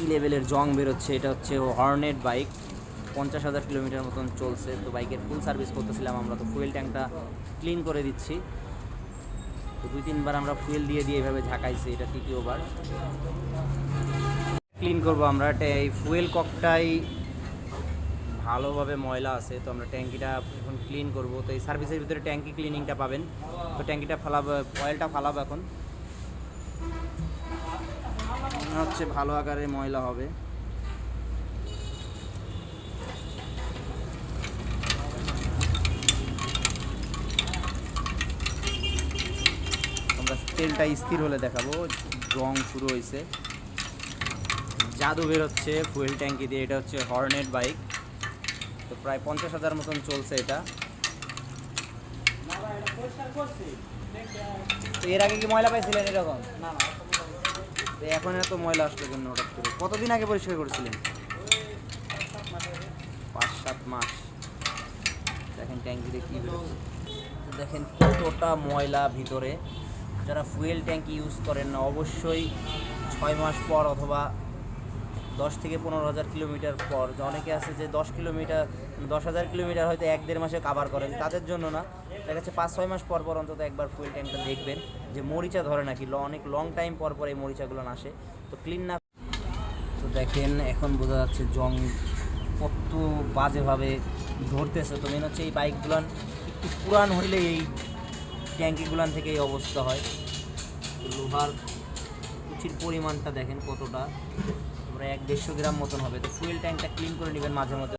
কী লেভেলের জং বেরোচ্ছে, এটা হচ্ছে হর্নেট বাইক পঞ্চাশ হাজার কিলোমিটার মতন চলছে। তো বাইকের ফুল সার্ভিস করতেছিলাম, আমরা তো ফুয়েল ট্যাঙ্কটা ক্লিন করে দিচ্ছি। তো দুই তিনবার আমরা ফুয়েল দিয়ে দিয়ে এভাবে ঝাঁকাইছি, এটা তৃতীয়বার। ক্লিন করব আমরা এই ফুয়েল ককটাই ভালোভাবে ময়লা আছে, তো আমরা ট্যাঙ্কিটা এখন ক্লিন করব। তো এই সার্ভিসের ভিতরে ট্যাঙ্কি ক্লিনিংটা পাবেন। তো ট্যাঙ্কিটা ফালাবো অয়েলটা ফালাবো এখন। হচ্ছে ভালো আকারে ময়লা হবে। তেলটা স্থির হলে দেখাবো, রং শুরু হয়েছে। জাদু বেরোচ্ছে ফুয়েল ট্যাঙ্কি দিয়ে, এটা হচ্ছে হর্নেট বাইক তো প্রায় পঞ্চাশ হাজার মতন চলছে এটা। এর আগে কি ময়লা পাইছিলেন এরকম? তো এখন এত ময়লা আসলো জন্য হঠাৎ করে? কতদিন আগে পরিষ্কার করেছিলেন? পাঁচ সাত মাস। দেখেন ট্যাঙ্কিতে কী দেখেন কতটা ময়লা ভিতরে। যারা ফুয়েল ট্যাঙ্কি ইউজ করেন না, অবশ্যই ছয় মাস পর অথবা দশ থেকে পনেরো হাজার কিলোমিটার পর অনেকে আছে যে দশ কিলোমিটার, দশ হাজার কিলোমিটার হয়তো এক দেড় মাসে কাভার করেন, তাদের জন্য না। দেখা যাচ্ছে পাঁচ, ছয় মাস পর পর অন্তত একবার ফুয়েল ট্যাঙ্কটা দেখবেন যে মরিচা ধরে নাকি অনেক লং টাইম পর পর এই মরিচাগুলো আসে তো ক্লিন না তো দেখেন, এখন বোঝা যাচ্ছে জং কত বাজেভাবে ধরতেছে। তো মেন হচ্ছে এই বাইকগুলান একটু পুরান হইলে এই ট্যাঙ্কিগুলান থেকে এই অবস্থা হয়। লোহার কুচির পরিমাণটা দেখেন কতটা। এক দেড়শো গ্রাম মতন হবে। তো ফুয়েল ট্যাঙ্কটা ক্লিন করে নেবেন মাঝে মধ্যে।